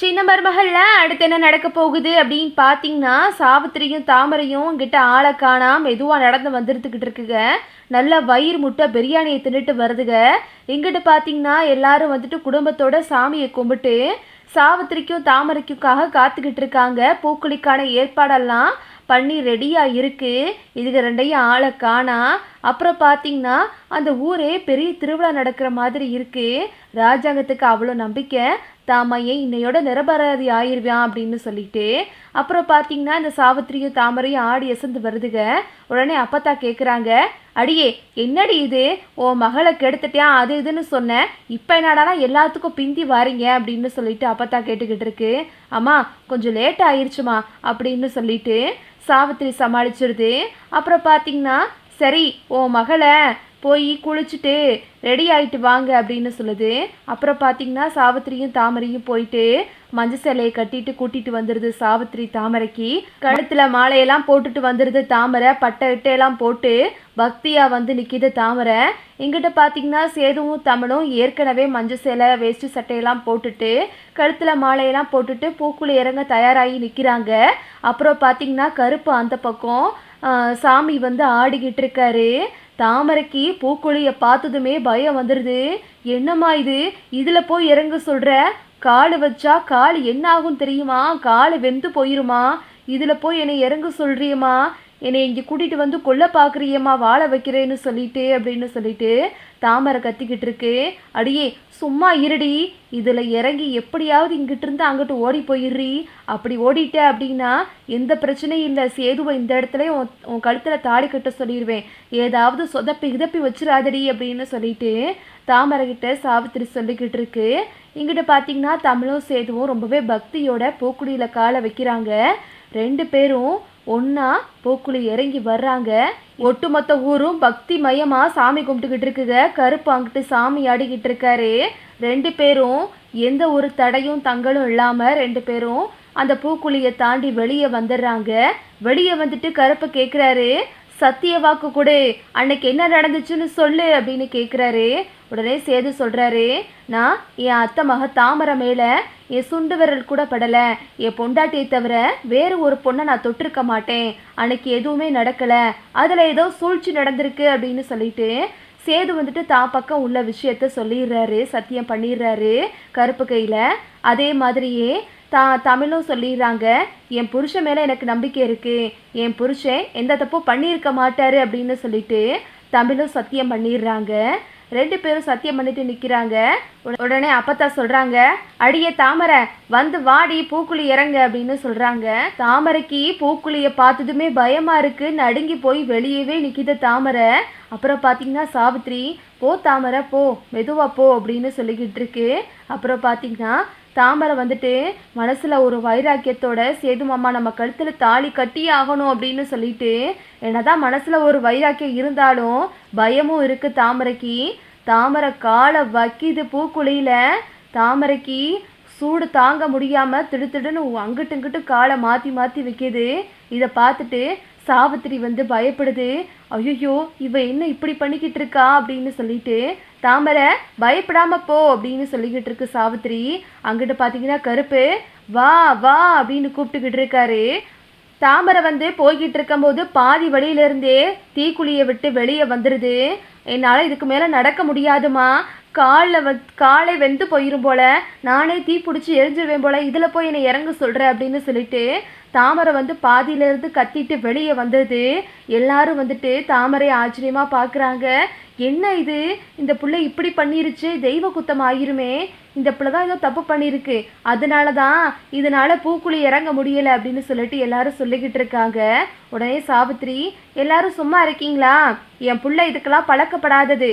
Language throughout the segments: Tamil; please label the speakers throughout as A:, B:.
A: சின்ன மருமகள்ல அடுத்து என்ன நடக்க போகுது அப்படின்னு பார்த்தீங்கன்னா சாவித்திரியும் தாமரையும் கிட்ட ஆளை காணாம மெதுவாக நடந்து வந்துருந்துக்கிட்டு இருக்குங்க. நல்லா வயிறு முட்டை பிரியாணியை தின்னுட்டு வருதுங்க. இங்கிட்டு பார்த்தீங்கன்னா எல்லாரும் வந்துட்டு குடும்பத்தோட சாமியை கும்பிட்டு சாவித்திரிக்கும் தாமரைக்குக்காக காத்துக்கிட்டு இருக்காங்க. பூக்குழிக்கான ஏற்பாடெல்லாம் பண்ணி ரெடியாக இருக்குது இதுக்கு ரெண்டையும் ஆளை காணா. அப்புறம் பார்த்தீங்கன்னா அந்த ஊரே பெரிய திருவிழா நடக்கிற மாதிரி இருக்குது ராஜாங்கத்துக்கு அவ்வளோ நம்பிக்கை. தாமையை இன்னையோட நிரபராதி ஆயிருவான் அப்படின்னு சொல்லிட்டு அப்புறம் பார்த்தீங்கன்னா இந்த சாவித்திரியும் தாமரையும் ஆடி எசந்து வருதுங்க உடனே அப்பத்தா கேட்குறாங்க அடியே என்னடி இது? ஓ மகளை கெடுத்துட்டேன் அது இதுன்னு சொன்னேன் இப்போ என்னடானா எல்லாத்துக்கும் பிந்தி வாரீங்க? அப்படின்னு சொல்லிட்டு அப்பத்தா கேட்டுக்கிட்டு இருக்கு. அம்மா கொஞ்சம் லேட் ஆயிருச்சுமா? அப்படின்னு சொல்லிட்டு சாவித்திரி சமாளிச்சிருது. அப்புறம் பார்த்தீங்கன்னா சரி ஓ மகளை போய் குளிச்சுட்டு ரெடி ஆயிட்டு வாங்க அப்படின்னு சொல்லுது. அப்புறம் பார்த்தீங்கன்னா சாவித்திரியும் தாமரையும் போயிட்டு மஞ்சள் சேலையை கட்டிட்டு கூட்டிட்டு வந்துடுது சாவித்திரி தாமரைக்கு. கழுத்துல மாலையெல்லாம் போட்டுட்டு வந்துடுது தாமரை பட்டை இட்டையெல்லாம் போட்டு பக்தியா வந்து நிற்கிது தாமரை. இங்கிட்ட பார்த்தீங்கன்னா சேதுவும் தமிழும் ஏற்கனவே மஞ்சள் சேலை வேஸ்ட் சட்டையெல்லாம் போட்டுட்டு கழுத்துல மாலையெல்லாம் போட்டுட்டு பூக்குழி இறங்க தயாராகி நிற்கிறாங்க அப்புறம் பார்த்தீங்கன்னா கருப்பு அந்த பக்கம் சாமி வந்து ஆடிக்கிட்டு இருக்காரு. தாமரைக்கு பூக்குழிய பார்த்ததுமே பயம் வந்துடுது என்னம்மா இது? இதில் போய் இறங்க சொல்கிற காலு வச்சா கால் என்ன ஆகும் தெரியுமா? காலு வெந்து போயிருமா? இதில் போய் என்னை இறங்க சொல்றியம்மா? என்னை இங்கே கூட்டிகிட்டு வந்து கொல்ல பார்க்குறியம்மா வாழ வைக்கிறேன்னு சொல்லிட்டு அப்படின்னு சொல்லிட்டு தாமரை கத்திக்கிட்டு இருக்கு. அடியே சும்மா இருடி. இதில் இறங்கி எப்படியாவது இங்கிட்டு இருந்து அங்கிட்டு ஓடி போயிடுறி. அப்படி ஓடிட்ட அப்படின்னா எந்த பிரச்சனையும் இல்லை. சேதுவை இந்த இடத்துல உன் உன் கழுத்தில் தாடி கட்ட சொல்லிடுவேன். ஏதாவது சொதப்பி கிதப்பி வச்சிடாதடி அப்படின்னு சொல்லிட்டு தாமரை கிட்ட சாவித்திரி சொல்லிக்கிட்டு இருக்கு. இங்கிட்ட பார்த்தீங்கன்னா தமிழும் சேதுவும் ரொம்பவே பக்தியோட பூக்குடியில் காலை வைக்கிறாங்க. ரெண்டு பேரும் ஒன்னா பூக்குழி இறங்கி வர்றாங்க. ஒட்டுமொத்த ஊரும் பக்தி மயமா சாமி கும்பிட்டுக்கிட்டு இருக்குங்க. கருப்பு அங்கிட்டு சாமி ஆடிக்கிட்டு இருக்காரு. ரெண்டு பேரும் எந்த ஒரு தடையும் தங்களும் இல்லாம ரெண்டு பேரும் அந்த பூக்குழியை தாண்டி வெளியே வந்துடுறாங்க. வெளியே வந்துட்டு கருப்பு கேட்குறாரு சத்திய வாக்கு கொடு. அன்னைக்கு என்ன நடந்துச்சுன்னு சொல்லு அப்படின்னு கேட்குறாரு உடனே சேது சொல்கிறாரு நான் என் அத்தை மக தாமரை மேலே என் சுண்டு விரல் கூட படலை. என் பொண்டாட்டியை தவிர வேறு ஒரு பொண்ணை நான் தொட்டிருக்க மாட்டேன். அன்னைக்கு எதுவுமே நடக்கலை. அதில் ஏதோ சூழ்ச்சி நடந்திருக்கு அப்படின்னு சொல்லிட்டு சேது வந்துட்டு தான் பக்கம் உள்ள விஷயத்த சொல்லிடுறாரு சத்தியம் பண்ணிடுறாரு கருப்பு கையில். அதே மாதிரியே தா தமிழும் சொல்லிடுறாங்க. என் புருஷன் மேலே எனக்கு நம்பிக்கை இருக்குது என் புருஷன் எந்த தப்பும் பண்ணியிருக்க மாட்டார் அப்படின்னு சொல்லிட்டு தமிழும் சத்தியம் பண்ணிடுறாங்க. ரெண்டு பேரும் சத்தியம் பண்ணிட்டு நிற்கிறாங்க உடனே அப்பத்தா சொல்கிறாங்க அடியே தாமரை வந்து வாடி பூக்குழி இறங்க அப்படின்னு சொல்கிறாங்க தாமரைக்கு பூக்குழியை பார்த்ததுமே பயமாக இருக்குன்னு நடுங்கி போய் வெளியவே நிற்கிது தாமரை. அப்புறம் பார்த்தீங்கன்னா சாவித்ரி போ தாமரை போ மெதுவா போ அப்படின்னு சொல்லிக்கிட்டு இருக்கு. அப்புறம் பார்த்தீங்கன்னா தாமரை வந்துட்டு மனசில் ஒரு வைராக்கியத்தோட சேது மாமா நம்ம கழுத்தில் தாலி கட்டி ஆகணும் அப்படின்னு சொல்லிட்டு என்னதான் மனசில் ஒரு வைராக்கியம் இருந்தாலும் பயமும் இருக்குது தாமரைக்கு. தாமரை காலை வக்கிது பூக்குழியில் தாமரைக்கு சூடு தாங்க முடியாமல் திடுத்திடுன்னு அங்கிட்டு இங்கிட்டு காலை மாற்றி மாற்றி வைக்கிது. இதை பார்த்துட்டு சாவித்திரி வந்து பயப்படுது. ஐயோ இவ என்ன இப்படி பண்ணிக்கிட்டு இருக்கா அப்படின்னு சொல்லிட்டு தாமரை பயப்படாம போ அப்படின்னு சொல்லிக்கிட்டு இருக்கு சாவித்திரி. அங்கிட்ட பார்த்தீங்கன்னா கருப்பு வா வா அப்படின்னு கூப்பிட்டுக்கிட்டு இருக்காரு. தாமரை வந்து போய்கிட்டு இருக்கும்போது பாதி வழியிலிருந்தே தீக்குழியை விட்டு வெளியே வந்துடுது என்னால் இதுக்கு மேலே நடக்க முடியாதுமா காலில் வ காலை வெந்து போயிடும் போல. நானே தீ பிடிச்சி எரிஞ்சிருவேன் போல. இதில் போய் என்னை இறங்க சொல்கிறேன் அப்படின்னு சொல்லிட்டு தாமரை வந்து பாதியிலேருந்து கத்திட்டு வெளியே வந்தது. எல்லாரும் வந்துட்டு தாமரை ஆச்சரியமாக பார்க்குறாங்க என்ன இது? இந்த பிள்ளை இப்படி பண்ணிருச்சு. தெய்வ குத்தம் ஆயிருமே. இந்த பிள்ளை தான் ஏதோ தப்பு பண்ணியிருக்கு அதனால தான் இதனால பூக்குழி இறங்க முடியலை அப்படின்னு சொல்லிட்டு எல்லாரும் சொல்லிக்கிட்டு இருக்காங்க. உடனே சாவித்ரி எல்லாரும் சும்மா இருக்கீங்களா? என் பிள்ளை இதுக்கெல்லாம் பழக்கப்படாதது.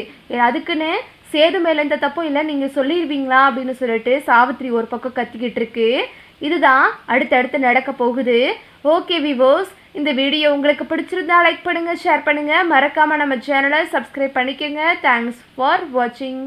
A: அதுக்குன்னு சேது மேல எந்த தப்பும் இல்லை நீங்க சொல்லிடுவீங்களா அப்படின்னு சொல்லிட்டு சாவித்ரி ஒரு பக்கம் கத்திக்கிட்டு இருக்கு. இதுதான் அடுத்தடுத்து நடக்க போகுது. ஓகே விவோஸ் இந்த வீடியோ உங்களுக்கு பிடிச்சிருந்தா லைக் பண்ணுங்க ஷேர் பண்ணுங்க. மறக்காம நம்ம சேனலை சப்ஸ்கிரைப் பண்ணிக்கோங்க. தேங்க்ஸ் ஃபார் வாட்சிங்